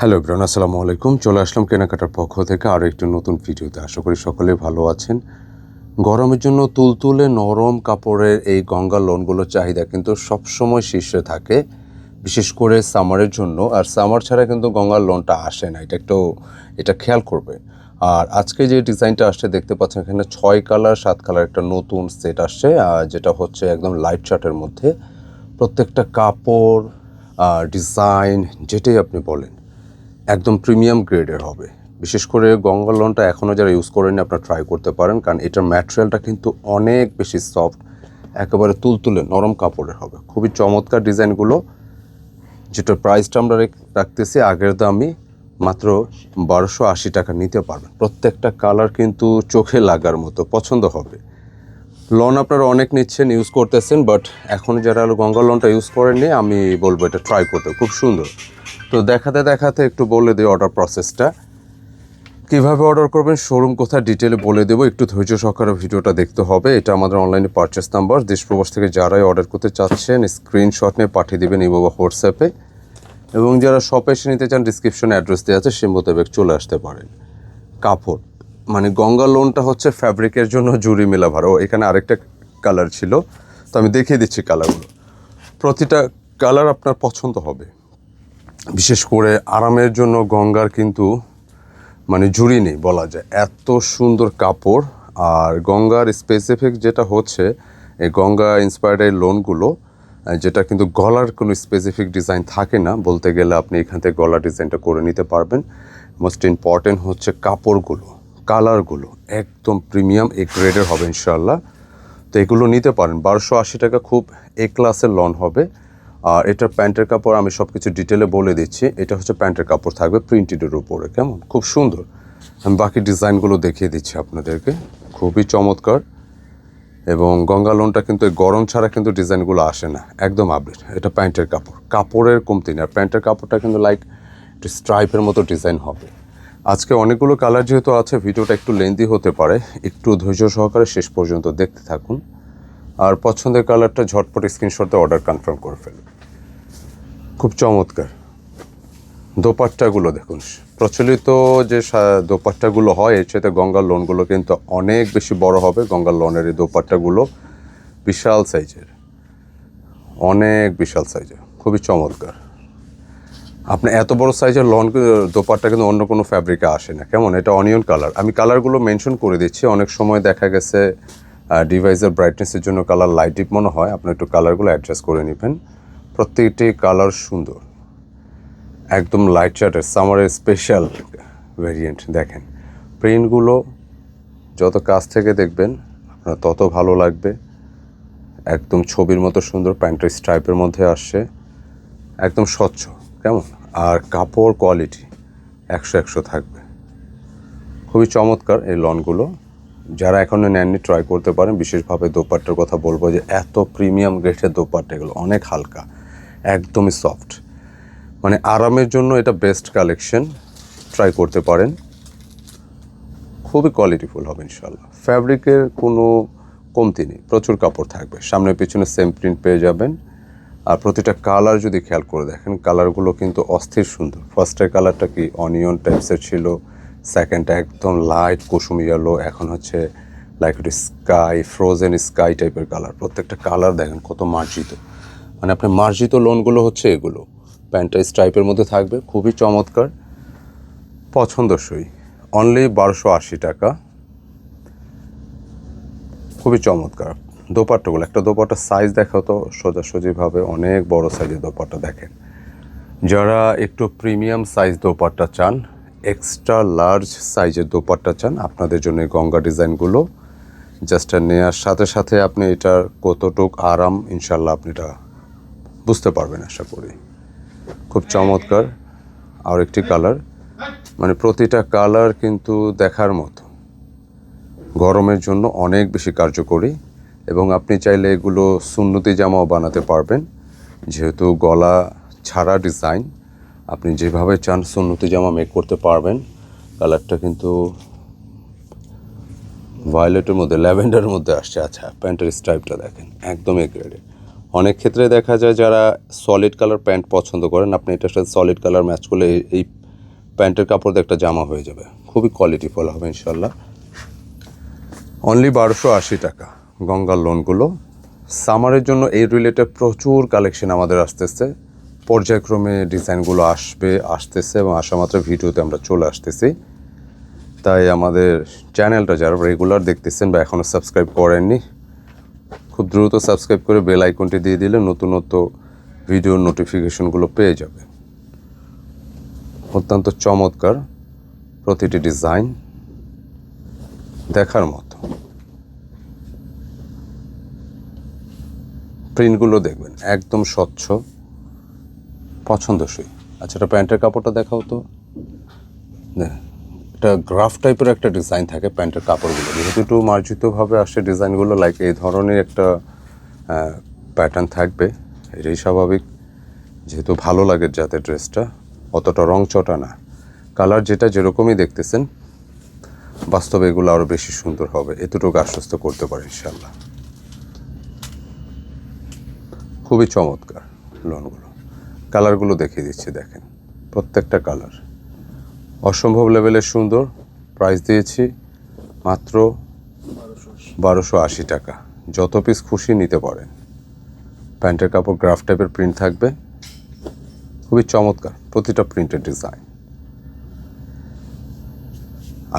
Hello bran আসসালামু আলাইকুম। চলে আসলাম কেনাকাটার পক্ষ থেকে আরও একটি নতুন ভিডিওতে। আশা করি সকলে ভালো আছেন। গরমের জন্য তুলতুলে নরম কাপড়ের এই গঙ্গা লোনগুলোর চাহিদা কিন্তু সবসময় শীর্ষে থাকে, বিশেষ করে সামারের জন্য। আর সামার ছাড়া কিন্তু গঙ্গার লোনটা আসে না, এটা একটু, এটা খেয়াল করবে। আর আজকে যে ডিজাইনটা আসছে, দেখতে পাচ্ছেন এখানে ছয় কালার, সাত কালার একটা নতুন সেট আসছে যেটা হচ্ছে একদম লাইট চার্টের মধ্যে। প্রত্যেকটা কাপড় ডিজাইন, যেটাই আপনি বলেন। একদম প্রিমিয়াম গ্রেডের হবে। বিশেষ করে গঙ্গা লোনটা এখনও যারা ইউজ করেনি আপনারা ট্রাই করতে পারেন, কারণ এটার ম্যাটেরিয়ালটা কিন্তু অনেক বেশি সফট একেবারে তুলতুলে নরম কাপড়ের হবে। খুবই চমৎকার ডিজাইনগুলো যেটার প্রাইসটা আমরা রাখতেছি, আগের দামই মাত্র বারোশো আশি টাকা নিতে পারবেন। প্রত্যেকটা কালার কিন্তু চোখে লাগার মতো পছন্দ হবে। লন আপনারা অনেক নিচ্ছেন ইউজ করতেছেন বাট এখন যারা গঙ্গা লোনটা ইউজ করেননি, আমি বলব এটা ট্রাই করতে, খুব সুন্দর। তো দেখাতে দেখাতে একটু বলে দিই অর্ডার প্রসেসটা কীভাবে অর্ডার করবেন শোরুম কোথায় ডিটেলে বলে দেবো। একটু ধৈর্য সহকারে ভিডিওটা দেখতে হবে। এটা আমাদের অনলাইনে পারচেস নাম্বার দেশ প্রবাস থেকে যারাই অর্ডার করতে চাচ্ছেন স্ক্রিনশট নিয়ে পাঠিয়ে দেবেন এই বাবা হোয়াটসঅ্যাপে এবং যারা শপে এসে নিতে চান ডিসক্রিপশনে অ্যাড্রেস দেওয়া আছে সে মোতাবেক চলে আসতে পারেন। কাপড় মানে গঙ্গা লোনটা হচ্ছে ফ্যাব্রিকের জন্য জুরি মেলা ও, এখানে আরেকটা কালার ছিল। তো আমি দেখিয়ে দিচ্ছি কালারগুলো প্রতিটা কালার আপনার পছন্দ হবে। বিশেষ করে আরামের জন্য গঙ্গার কিন্তু মানে জুড়ি নেই বলা যায়। এত সুন্দর কাপড়, আর গঙ্গার স্পেসিফিক যেটা হচ্ছে, এই গঙ্গা ইন্সপায়ার্ড এই লোনগুলো যেটা কিন্তু গলার কোনো স্পেসিফিক ডিজাইন থাকে না, বলতে গেলে আপনি এখান থেকে গলার ডিজাইনটা করে নিতে পারবেন। মোস্ট ইম্পর্টেন্ট হচ্ছে কাপড়গুলো কালারগুলো একদম প্রিমিয়াম এ গ্রেডের হবে ইনশাল্লাহ তো এগুলো নিতে পারেন। বারোশো আশি টাকা খুব এ ক্লাসের লন হবে। আর এটা প্যান্টের কাপড় আমি সব কিছু ডিটেলে বলে দিচ্ছি। এটা হচ্ছে প্যান্টের কাপড় থাকবে প্রিন্টেডের উপরে, কেমন? খুব সুন্দর। আমি বাকি ডিজাইনগুলো দেখিয়ে দিচ্ছি আপনাদেরকে। খুবই চমৎকার। এবং গঙ্গা লোনটা কিন্তু গরম ছাড়া কিন্তু ডিজাইনগুলো আসে না। একদম আপডেট এটা প্যান্টের কাপড়। কাপড়ের কমতি আর প্যান্টের কাপড়টা কিন্তু লাইক একটু স্ট্রাইপের মতো ডিজাইন হবে। আজকে অনেকগুলো কালার যেহেতু আছে, ভিডিওটা একটু লেন্দি হতে পারে। একটু ধৈর্য সহকারে শেষ পর্যন্ত দেখতে থাকুন। আর পছন্দের কালারটা ঝটপট স্ক্রিনশটে অর্ডার কনফার্ম করে ফেলুন। খুব চমৎকার। দোপাট্টাগুলো দেখুন। প্রচলিত যে দোপাট্টাগুলো হয়, এর সাথে গঙ্গার লোনগুলো কিন্তু অনেক বেশি বড় হবে। গঙ্গার লোনের এই দোপাট্টাগুলো বিশাল সাইজের। অনেক বিশাল সাইজের। খুবই চমৎকার। আপনি এত বড় সাইজের লন, দোপাট্টা কিন্তু অন্য কোনো ফ্যাব্রিকে আসে না। কেমন? এটা অনিয়ন কালার আমি কালারগুলো মেনশন করে দিচ্ছি। অনেক সময় দেখা গেছে ডিভাইসের ব্রাইটনেসের জন্য কালার লাইট ডিপ মনে হয়। আপনি একটু কালারগুলো অ্যাডজাস্ট করে নেবেন। প্রত্যেকটি কালার সুন্দর। একদম লাইট চার্টের সামারের স্পেশাল ভেরিয়েন্ট দেখেন। প্রিন্টগুলো যত কাছ থেকে দেখবেন, আপনার তত ভালো লাগবে। একদম ছবির মতো সুন্দর প্যান্টের স্ট্রাইপের মধ্যে আসছে। একদম স্বচ্ছ, কেমন? আর কাপড় কোয়ালিটি একশো একশো থাকবে। খুবই চমৎকার এই লনগুলো যারা এখনও নেননি ট্রাই করতে পারেন। বিশেষভাবে দোপাট্টার কথা বলব যে, এত প্রিমিয়াম গ্রেডের দোপাট্টা এগুলো অনেক হালকা। একদমই সফট মানে আরামের জন্য এটা বেস্ট কালেকশন ট্রাই করতে পারেন। খুবই কোয়ালিটিফুল হবে ইনশাল্লাহ ফ্যাব্রিকের কোনো কমতি নেই, প্রচুর কাপড় থাকবে। সামনে পিছনে সেম প্রিন্ট পেয়ে যাবেন। আর প্রতিটা কালার যদি খেয়াল করে দেখেন কালারগুলো কিন্তু অস্থির সুন্দর। ফার্স্টের কালারটা কি? অনিয়ন টাইপসের ছিল। সেকেন্ডটা একদম লাইট কুসুম ইয়েলো এখন হচ্ছে লাইক স্কাই ফ্রোজেন স্কাই টাইপের কালার প্রত্যেকটা কালার দেখেন কত মার্জিত। মানে আপনার মার্জিত লোনগুলো হচ্ছে এগুলো। প্যান্টটা স্ট্রাইপের মধ্যে থাকবে, খুবই চমৎকার, পছন্দসই। অনলি বারোশো আশি টাকা। খুবই চমৎকার। দোপাট্টাগুলো একটা দোপাট্টার সাইজ দেখা তো সোজাসুজিভাবে অনেক বড় সাইজের দোপাট্টা দেখেন। যারা একটু প্রিমিয়াম সাইজ দোপাট্টা চান এক্সট্রা লার্জ সাইজের দোপাট্টা চান, আপনাদের জন্য গঙ্গা ডিজাইনগুলো জাস্ট নেওয়ার সাথে সাথে আপনি এটার কতটুক আরাম ইনশাল্লাহ আপনি এটা বুঝতে পারবেন, আশা করি। খুব চমৎকার আর একটি কালার। মানে প্রতিটা কালার কিন্তু দেখার মতো। গরমের জন্য অনেক বেশি কার্যকরী এবং আপনি চাইলে এগুলো সুন্নতি জামাও বানাতে পারবেন। যেহেতু গলা ছাড়া ডিজাইন, আপনি যেভাবে চান সুন্নতি জামা মেক করতে পারবেন। কালারটা কিন্তু ভায়োলেটের মধ্যে ল্যাভেন্ডারের মধ্যে আসছে। আচ্ছা প্যান্টের স্টাইপটা দেখেন একদমই গ্রেডে অনেক ক্ষেত্রে দেখা যায় যারা সলিড কালার প্যান্ট পছন্দ করেন, আপনি এটার সাথে সলিড কালার ম্যাচ করলে এই- প্যান্টের কাপড় দিয়ে একটা জামা হয়ে যাবে। খুবই কোয়ালিটিফুল হবে ইনশাল্লাহ অনলি বারোশো আশি টাকা গঙ্গার লোনগুলো সামারের জন্য এই রিলেটেড প্রচুর কালেকশন আমাদের আসতেছে। পর্যায়ক্রমে ডিজাইনগুলো আসবে, আসতেছে এবং আসা মাত্র ভিডিওতে আমরা চলে আসতেছি। তাই আমাদের চ্যানেলটা যারা রেগুলার দেখতেছেন বা এখনও সাবস্ক্রাইব করেননি খুব দ্রুত সাবস্ক্রাইব করে বেল আইকনটি দিয়ে দিলে নতুনত্ব নতুন ভিডিওর নোটিফিকেশনগুলো পেয়ে যাবে। অত্যন্ত চমৎকার প্রতিটি ডিজাইন দেখার মতো। প্রিন্টগুলো দেখবেন একদম স্বচ্ছ পছন্দসই। আচ্ছা এটা প্যান্টের কাপড়টা দেখাও তো। দেখ, এটা গ্রাফ টাইপের একটা ডিজাইন থাকে প্যান্টের কাপড়গুলো। যেহেতু একটু মার্জিতভাবে আসে ডিজাইনগুলো লাইক এই ধরনের একটা প্যাটার্ন থাকবে। এটাই স্বাভাবিক। যেহেতু ভালো লাগে যাতে ড্রেসটা অতটা রং চটা না। কালার যেটা যেরকমই দেখতেছেন, বাস্তবে এগুলো আরও বেশি সুন্দর হবে। এতটুকু আশ্বস্ত করতে পারে ইনশাল্লাহ খুবই চমৎকার লোনগুলো কালারগুলো দেখিয়ে দিচ্ছি, দেখেন। প্রত্যেকটা কালার অসম্ভব লেভেলের সুন্দর প্রাইস দিয়েছি মাত্র বারোশো আশি টাকা। যত পিস খুশি নিতে পারেন। প্যান্টের কাপড় গ্রাফ টাইপের প্রিন্ট থাকবে। খুবই চমৎকার প্রতিটা প্রিন্টের ডিজাইন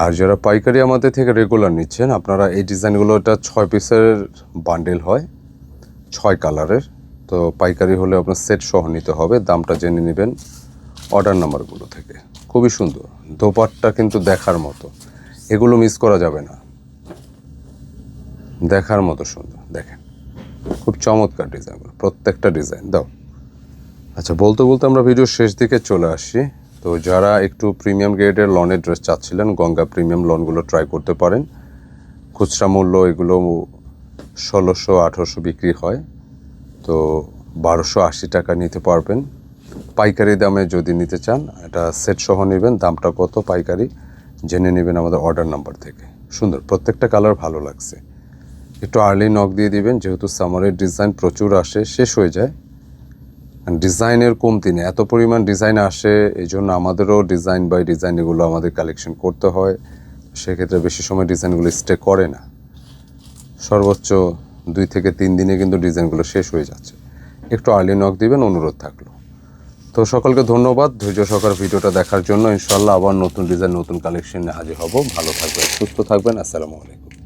আর যারা পাইকারি আমাদের থেকে রেগুলার নিচ্ছেন, আপনারা এই ডিজাইনগুলো এটা ছয় পিসের বান্ডেল হয়, ছয় কালারের তো পাইকারি হলে আপনার সেট সহ নিতে হবে। দামটা জেনে নেবেন অর্ডার নাম্বারগুলো থেকে। খুবই সুন্দর। দোপাট্টা কিন্তু দেখার মতো। এগুলো মিস করা যাবে না। দেখার মতো সুন্দর, দেখেন। খুব চমৎকার ডিজাইনগুলো প্রত্যেকটা ডিজাইন দাও। আচ্ছা বলতে বলতে আমরা ভিডিওর শেষ দিকে চলে আসি। তো যারা একটু প্রিমিয়াম গ্রেডের লনের ড্রেস চাচ্ছিলেন, গঙ্গা প্রিমিয়াম লনগুলো ট্রাই করতে পারেন। খুচরা মূল্য এগুলো ষোলোশো আঠেরোশো বিক্রি হয়। তো বারোশো আশি টাকা নিতে পারবেন। পাইকারি দামে যদি নিতে চান, এটা সেট সহ নেবেন। দামটা কত পাইকারি, জেনে নেবেন আমাদের অর্ডার নাম্বার থেকে। সুন্দর, প্রত্যেকটা কালার ভালো লাগছে। একটু আর্লি নক দিয়ে দিবেন, যেহেতু সামারের ডিজাইন প্রচুর আসে, শেষ হয়ে যায়। ডিজাইনের কমতি নেই, এত পরিমাণ ডিজাইন আসে এই জন্য আমাদেরও ডিজাইন বাই ডিজাইন এগুলো আমাদের কালেকশন করতে হয়। সেক্ষেত্রে বেশি সময় ডিজাইনগুলো স্টে করে না। সর্বোচ্চ দুই থেকে তিন দিনে কিন্তু ডিজাইনগুলো শেষ হয়ে যাচ্ছে। একটু আর্লি নক দিবেন, অনুরোধ থাকল। তো সকলকে ধন্যবাদ। ধৈর্য সহকার ভিডিওটা দেখার জন্য ইনশাল্লাহ আবার নতুন ডিজাইন নতুন কালেকশন হাজির হব। ভালো থাকবেন, সুস্থ থাকবেন। আসসালামু আলাইকুম।